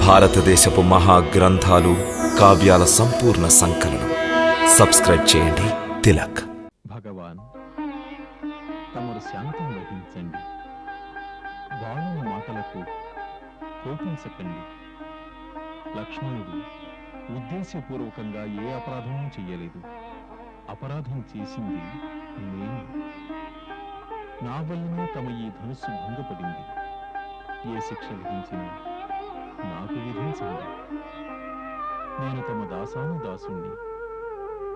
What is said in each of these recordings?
భారతదేశపు మహా గ్రంథాలు కావ్యాల సంపూర్ణ సంకలనం. సబ్స్క్రైబ్ చేయండి. తిలక్. భగవాన్ తమరు శాంతం వహించండి. బాలుని మాటలకు కోపించకండి. లక్ష్మణుడు ఉద్దేశపూర్వకంగా ఏ అపరాధమూ చెయ్యలేదు. అపరాధం చేసింది నేను. నా వల్లనే తమ ఈ ధనుస్సు భంగపడింది. ఏ శిక్ష విధించినా నాకు విధించండి. నేను తమ దాసాను దాసుణ్ణి.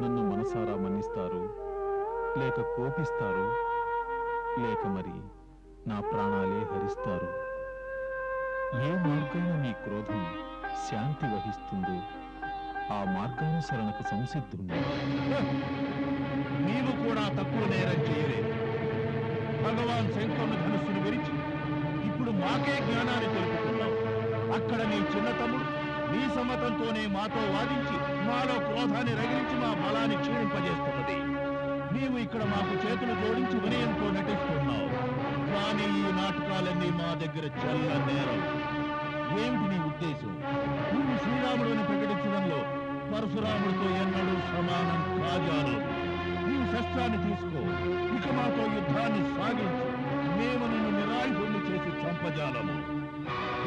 నన్ను మనసారా మన్నిస్తారు. లేక కోపిస్తారు. లేక మరి నా ప్రాణాలే హరిస్తారు. ఏ మార్గాన మీ క్రోధం శాంతి వహిస్తుందో ఆ మార్గానుసరణకు సంసిద్ధుండి నీవు కూడా తక్కువ నేరం చేయలేదు. భగవాన్ శంకరుని ధనుస్సును గురించి ఇప్పుడు మాకే జ్ఞానాన్ని తెలుపు అక్కడ నీ చిన్న తమ్ముడు నీ సమ్మతంతోనే మాతో వాదించి మాలో క్రోధాన్ని రగిలించి మా బలాన్ని క్షీణింపజేస్తున్నది. నీవు ఇక్కడ మాకు చేతులు జోడించి వినయంతో నటిస్తున్నావు. కానీ ఈ నాటకాలన్నీ మా దగ్గర చల్ల నేరం. ఏమిటి నీ ఉద్దేశం? నువ్వు శ్రీరాముడిని ప్రకటించడంలో పరశురాముడితో ఎన్నడూ సమానం కాజాను నీవు శస్త్రాన్ని తీసుకో. ఇక మాతో యుద్ధాన్ని సాగించు. మేము నిన్ను నిరాయుధుల్ని చేసి చంపజాలము.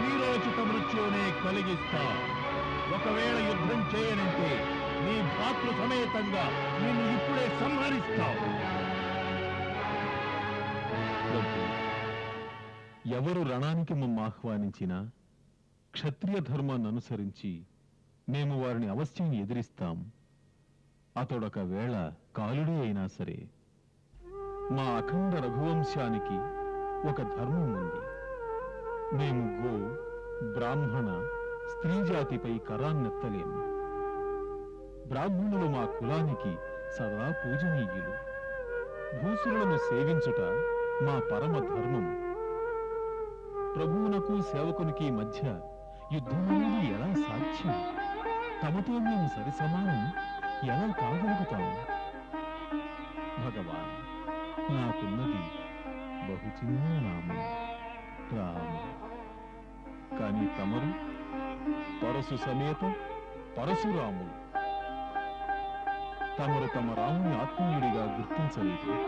వీరోచిత మృత్యువునే కలిగిస్తా. ఒకవేళ యుద్ధం చేయనంటే నీ భాతృ సమేతంగా నిన్ను ఇప్పుడే సంహరిస్తావు ఎవరు రణానికి మమ్మ ఆహ్వానించినా క్షత్రియ ధర్మాన్ని అనుసరించి మేము వారిని అవశ్యం ఎదిరిస్తాం. అతడొక వేళ కాలుడే అయినా సరే మా అఖండ రఘువంశానికి ఒక ధర్మం ఉంది. మేము గో బ్రాహ్మణ స్త్రీ జాతిపై కరాన్నెత్తలేము. బ్రాహ్మణులు మా కులానికి సదా పూజనీయులు. భూసురులను సేవించుట మా పరమ ధర్మం. ప్రభువునకు సేవకునికి మధ్య యుద్ధమనేది ఎలా సాధ్యం? తమతో మేము సరిసమానం ఎలా కాగలుగుతాము భగవాన్ నాకున్నది బహు చిన్న నామం. రామ. కానీ తమరు పరశు సమేత పరశురాములు. తమరు తమ రాముని ఆత్మీయుడిగా గుర్తించలేదు.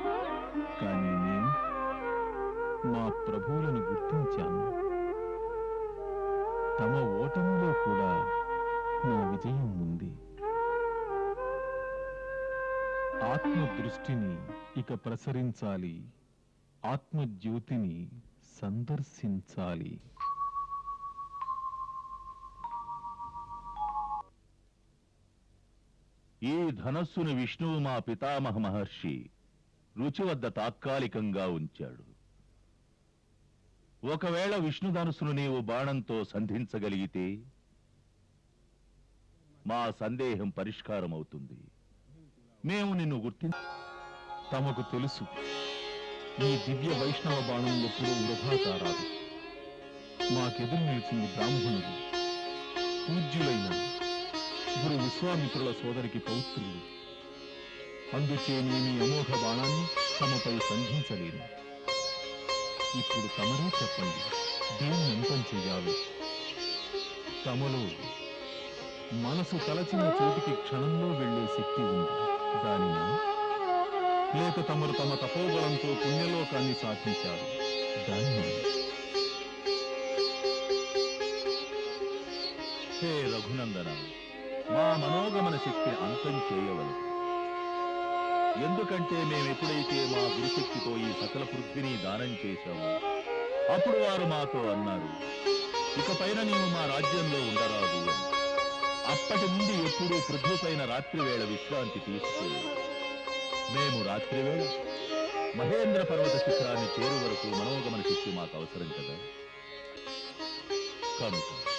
కానీ నేను మా ప్రభువులను గుర్తించాను. తమ ఓటమిలో కూడా నా విజయం ఉంది. ఆత్మ దృష్టిని ఇక ప్రసరించాలి. ఆత్మజ్యోతిని సందర్శించాలి. ఈ ధనస్సును విష్ణువు మా పితామహ మహర్షి రుచి వద్ద తాత్కాలికంగా ఉంచాడు. ఒకవేళ విష్ణు ధనుసును నీవు బాణంతో సంధించగలిగితే మా సందేహం పరిష్కారం అవుతుంది మేము నిన్ను గుర్తి తమకు తెలుసు. ఈ దివ్య వైష్ణవ బాణం ఎప్పుడూ వృధా కారాదు మాకెదురు నిలిచింది బ్రాహ్మణుడు పూజ్యులైన గురు విశ్వామిత్రుల సోదరికి పౌత్రులు. అందుచే నేను అమోఘ బాణాన్ని తమపై సంధించలేను. ఇప్పుడు తమరే చెప్పండి దీన్ని అంతం చెయ్యాలి తమలో మనసు తలచిన చోటికి క్షణంలో వెళ్ళే శక్తి ఉంది. దానినా లేక తమరు తమ తపోబలంతో పుణ్యలోకాన్ని సాధించారు. దాన్ని హే రఘునందన! మా మనోగమన శక్తి అంతం చేయవలెను. ఎందుకంటే మేమెప్పుడైతే మా గురుశక్తితో ఈ సకల పృథ్వీని దానం చేశామో అప్పుడు వారు మాతో అన్నారు ఇకపైన నీవు మా రాజ్యంలో ఉండరాదు అని. అప్పటి నుండి ఎప్పుడూ పృథ్వీపైన రాత్రి వేళ విశ్రాంతి తీసుకోలేదు మేము రాత్రి వేళ మహేంద్ర పర్వత శిఖరాన్ని చేరు వరకు మనోగమన శక్తి మాకు అవసరం కదా? కనుక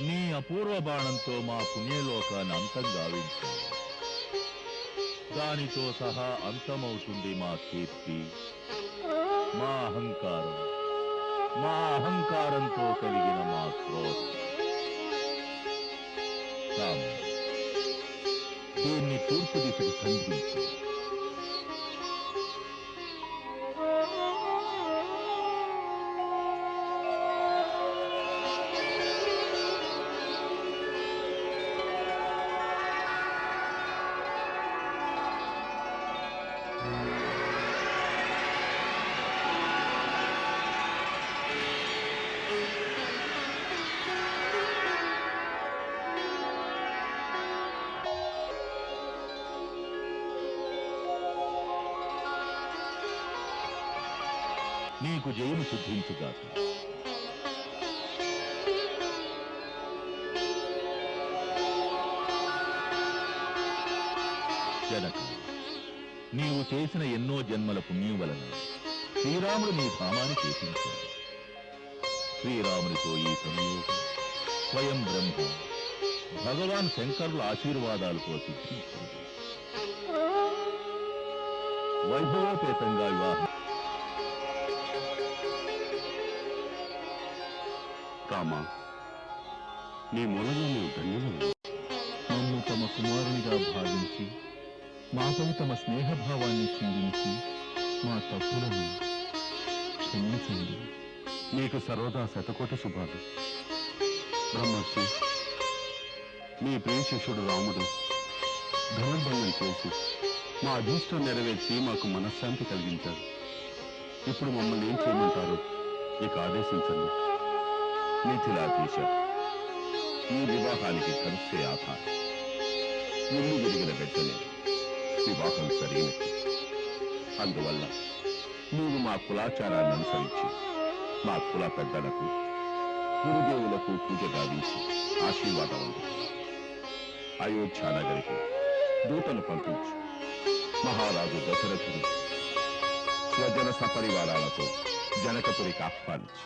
నీ అపూర్వ బాణంతో మా పుణ్యలోకాన్ని అంతం గావించు దానితో సహా అంతమవుతుంది మా కీర్తి మా అహంకారం. మా అహంకారంతో కలిగిన మా క్రోధం. దీన్ని తూర్పు దిశకు ఖండించు నీకు జయము సిద్ధించుగాక జనక నీవు చేసిన ఎన్నో జన్మల పుణ్యం వలన శ్రీరాముడు నీ ధామాన్ని చేసించాడు శ్రీరామునితో ఈ సంయోగం స్వయం బ్రహ్మ భగవాన్ శంకరుల ఆశీర్వాదాలతో సిద్ధించింది వైభవోపేతంగా వివాహం రామా నీ మూలంగా మేము ధన్యులు నన్ను తమ కుమారునిగా భావించి మాపై తమ స్నేహభావాన్ని చిందించి మా తప్పులను క్షమించండి. నీకు సర్వదా శతకోటి శుభాలు. బ్రహ్మర్షి మీ ప్రియ శిష్యుడు రాముడు ధనుర్భంగం చేసి మా అభీష్టం నెరవేర్చి మాకు మనశ్శాంతి కలిగించారు ఇప్పుడు మమ్మల్ని ఏం చేయమంటారు? ఇక ఆదేశించండి. మిథిలాధీశ ఈ వివాహానికి ధనుస్సే ఆధారం ఇల్లు విరిగిన వెంటనే వివాహం సరైనది అందువల్ల నీవు మా కులాచారాన్ని అనుసరించి మా కుల పెద్దలకు గురుదేవులకు పూజ గావించి ఆశీర్వాదం అందుకో అయోధ్య నగరికి దూతను పంపించు మహారాజు దశరథుడు స్వజన సపరివారాలతో జనకపురికి ఆహ్వానించు